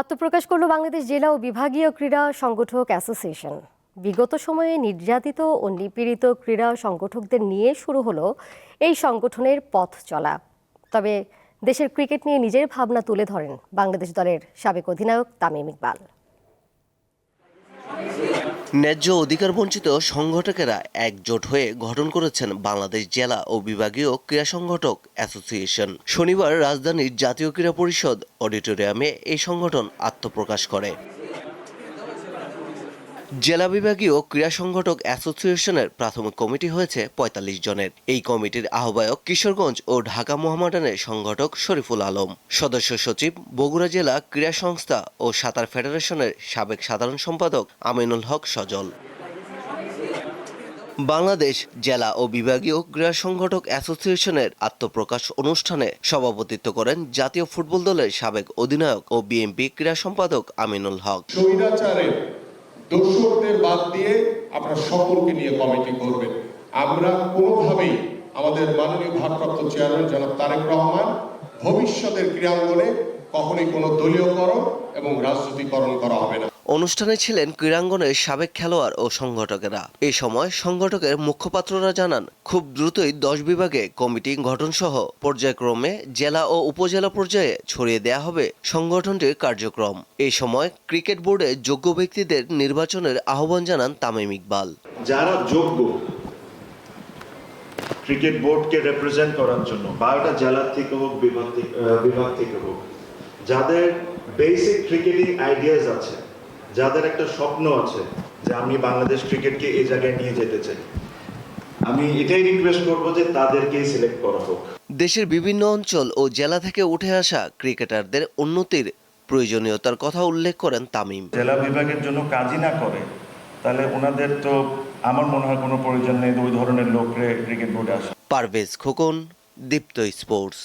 আত্মপ্রকাশ করল বাংলাদেশ জেলা ও বিভাগীয় ক্রীড়া সংগঠক অ্যাসোসিয়েশন। বিগত সময়ে নির্যাতিত ও নিপীড়িত ক্রীড়া সংগঠকদের নিয়ে শুরু হলো এই সংগঠনের পথ চলা। তবে দেশের ক্রিকেট নিয়ে নিজের ভাবনা তুলে ধরেন বাংলাদেশ দলের সাবেক অধিনায়ক তামিম ইকবাল। ন্যায্য অধিকার বঞ্চিত সংগঠকেরা একজোট হয়ে গঠন করেছেন বাংলাদেশ জেলা ও বিভাগীয় ক্রীড়া সংগঠক অ্যাসোসিয়েশন। শনিবার রাজধানীর জাতীয় ক্রীড়া পরিষদ অডিটোরিয়ামে এই সংগঠন আত্মপ্রকাশ করে। জেলা বিভাগীয় ক্রীড়া সংগঠক অ্যাসোসিয়েশনের প্রাথমিক কমিটি হয়েছে পঁয়তাল্লিশ জনের। এই কমিটির আহ্বায়ক কিশোরগঞ্জ ও ঢাকা মোহামেডানের সংগঠক শরীফুল আলম। সদস্য সচিব বগুড়া জেলা ক্রীড়া সংস্থা ও সাঁতার ফেডারেশনের সাবেক সাধারণ সম্পাদক আমিনুল হক সজল। বাংলাদেশ জেলা ও বিভাগীয় ক্রীড়া সংগঠক অ্যাসোসিয়েশনের আত্মপ্রকাশ অনুষ্ঠানে সভাপতিত্ব করেন জাতীয় ফুটবল দলের সাবেক অধিনায়ক ও বিএনপি ক্রীড়া সম্পাদক আমিনুল হক। দোষরদের বাদ দিয়ে আপনারা সকলকে নিয়ে কমিটি করবেন। আমরা কোনোভাবেই আমাদের মাননীয় ভারপ্রাপ্ত চেয়ারম্যান জনাব তারেক রহমান ভবিষ্যতের ক্রিয়াঙ্গনে কখনোই কোনো দলীয়করণ এবং রাজনীতিকরণ করা হবে না। অনুষ্ঠানে ছিলেন ক্রীড়াঙ্গনের সাবেক খেলোয়াড় ও সংগঠকেরা। এ সময় সংগঠকের মুখপাত্ররা জানান, খুব দ্রুতই দশ বিভাগে কমিটি গঠনসহ পর্যায়ক্রমে জেলা ও উপজেলা পর্যায়ে ছড়িয়ে দেয়া হবে সংগঠনটির কার্যক্রম। এই সময় ক্রিকেট বোর্ডে যোগ্য ব্যক্তিদের নির্বাচনের আহ্বান জানান তামিম ইকবাল। যারা যোগ্য ক্রিকেট বোর্ডকে রিপ্রেজেন্ট করার জন্য বারোটা জেলার থেকে হোক, বিভাগ থেকে হোক, যাদের বেসিক ক্রিকেটিং আইডিয়াস আছে যাদের একটা স্বপ্ন আছে যে আমি বাংলাদেশ ক্রিকেটকে এই জায়গায় নিয়ে যেতে চাই। আমি এটাই রিকোয়েস্ট করব যে তাদেরকেই সিলেক্ট করা হোক। দেশের বিভিন্ন অঞ্চল ও জেলা থেকে উঠে আসা ক্রিকেটারদের উন্নতির প্রয়োজনীয়তার কথা উল্লেখ করেন তামিম। জেলা বিভাগের জন্য কাজই না করে তাহলে ওনাদের তো আমার মনে হয় কোনো প্রয়োজন নেই ওই ধরনের লোকরে ক্রিকেট বোর্ডে আসা পারভেজ খোকন দীপ্ত স্পোর্টস।